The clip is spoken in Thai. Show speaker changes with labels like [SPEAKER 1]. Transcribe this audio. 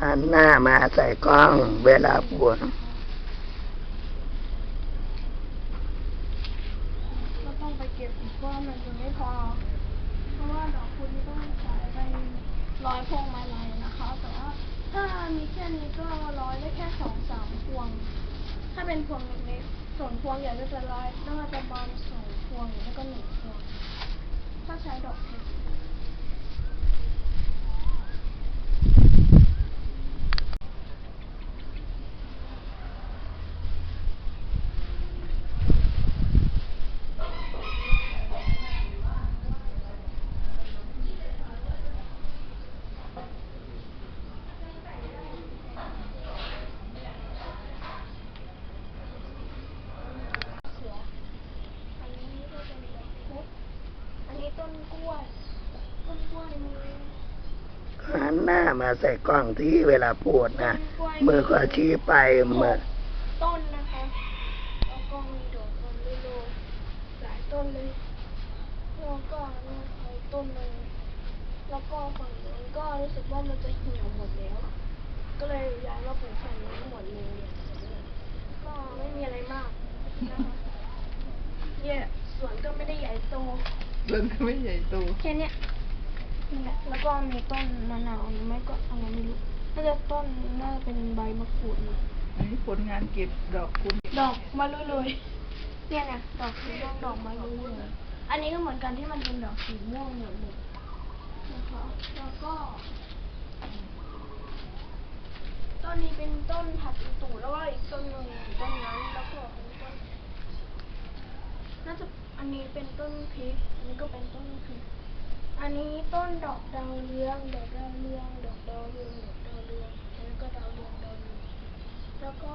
[SPEAKER 1] หันหน้ามาใส่กล้องเวลาปวด
[SPEAKER 2] ก็ต้องไปเก็บอีกว่ามันจะไม่พอ เพราะว่าดอกคุณนี่ต้องใช้ไปร้อยพวงมาลัยนะคะ แต่ว่าถ้ามีแค่นี้ก็ร้อยได้แค่สองสามพวง ถ้าเป็นพวงเล็กๆส่วนพวงใหญ่ก็จะร้อยน่าจะประมาณสองพวงแล้วก็หนึ่งพวง ถ้าใช้ดอกเพชร เสืออันนี้ก็เป็นดอกพุธอันนี้ต้น กล้วยต้นกล้วยมี
[SPEAKER 1] หันหน้ามาใส่กล้องที่เวลาปวดนะมือก็ชี้ไปมือ
[SPEAKER 2] ต้นนะคะแล้วก็มีดอกมันไม่โลหลายต้นเลยแล้วก็เนี่ยค่ะอีกต้นหนึ่งแล้วก็ฝั่งนู้นก็รู้สึกว่ามันจะเหี่ยวหมดแล้ว ก็เลยย้ายมาปลูกฝั่งนี้หมดเลยเนี่ยก็ไม่มีอะไรมากนะคะเนี่ยสวนก็ไม่ได้ใหญ่โต
[SPEAKER 3] เรื่องก็ไม่ใหญ่โต
[SPEAKER 2] แค่เนี้ยนี่แหละแล้วก็มีต้นมะนาวหรือไม่ก็อะไรไม่รู้น่าจะต้นน่าจะเป็นใบมะกรูดนะ
[SPEAKER 3] อันนี้ผลงานเก็บดอกคุณ
[SPEAKER 2] ดอกมาลุยเลยเนี่ยเนี่ยดอกสีม่วงดอกมาลุยเลยอันนี้ก็เหมือนกันที่มันเป็นดอกสีม่วงเหมือนเลยนะคะแล้วก็ ต้นนี้เป็นต้นผักอีตู่แล้วก็อีกต้นหนึ่งอยู่ต้นนั้นแล้วก็อันนี้ต้น น่าจะ อันนี้เป็นต้นพริกอันนี้ก็เป็นต้นพริกอันนี้ต้นดอกดาวเรืองดอกดาวเรืองดอกดาวเรืองดอกดาวเรืองอันนี้ก็ดาวเรืองดาวเรืองแล้วก็